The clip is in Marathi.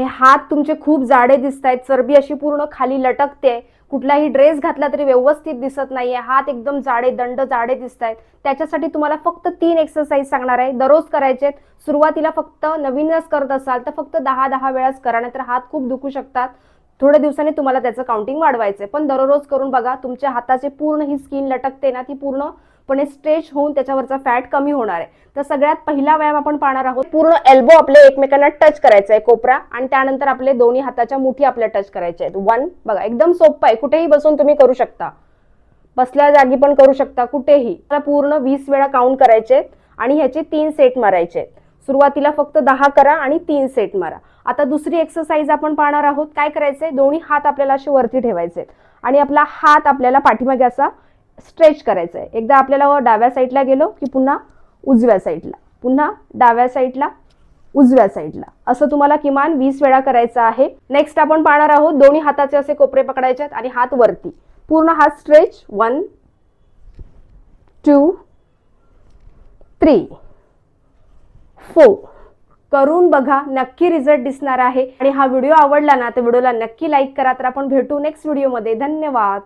हे हात तुमचे खूप जाडे दिसत आहेत चरबी अशी पूर्ण खाली लटकते. कुठलाही ड्रेस घातला तरी व्यवस्थित दिसत नाहीये. हात एकदम जाडे दंड जाडे दिसत आहेत त्याच्यासाठी तुम्हाला फक्त तीन एक्सरसाइज सांगणार आहे. दररोज करायचे आहेत. सुरुवातीला फक्त नवीनच करत असाल तर फक्त दहा दहा वेळाच करा नाहीतर हात खूप दुखू शकतात. थोड्या दिवसांनी तुम्हाला त्याचं काउंटिंग वाढवायचं पण दररोज करून बघा तुमच्या हाताचे पूर्ण ही स्किन लटकते ना ती पूर्णपणे स्ट्रेच होऊन त्याच्यावरचा फॅट कमी होणार आहे. तर सगळ्यात पहिला व्यायाम आपण पाहणार आहोत पूर्ण एल्बो आपले एकमेकांना टच करायचा आहे कोपरा आणि त्यानंतर आपले दोन्ही हाताच्या मुठी आपल्या टच करायच्या आहेत. वन बघा एकदम सोपं आहे. कुठेही बसून तुम्ही करू शकता. बसल्या जागी पण करू शकता कुठेही. मला पूर्ण वीस वेळा काउंट करायचे आणि ह्याचे तीन सेट मारायचे आहेत. सुरुवातीला फक्त दहा करा आणि तीन सेट मारा. आता दुसरी एक्सरसाइज आपण पाहणार आहोत. काय करायचंय? दोन्ही हात आपल्याला असे वरती ठेवायचे आणि आपला हात आपल्याला पाठीमागे असा स्ट्रेच करायचा आहे एकदा आपल्याला डाव्या साईडला गेलो की पुन्हा उजव्या साईडला पुन्हा डाव्या साईडला उजव्या साईडला असं तुम्हाला किमान वीस वेळा करायचं आहे. नेक्स्ट आपण पाहणार आहोत दोन्ही हाताचे असे कोपरे पकडायचे आहेत आणि हात वरती. पूर्ण हात stretch one two three four करून बघा नक्की रिझल्ट दिसणार आहे. आणि हा व्हिडिओ आवडला ना तर व्हिडिओला नक्की लाईक करा. तर आपण भेटू नेक्स्ट व्हिडिओमध्ये धन्यवाद.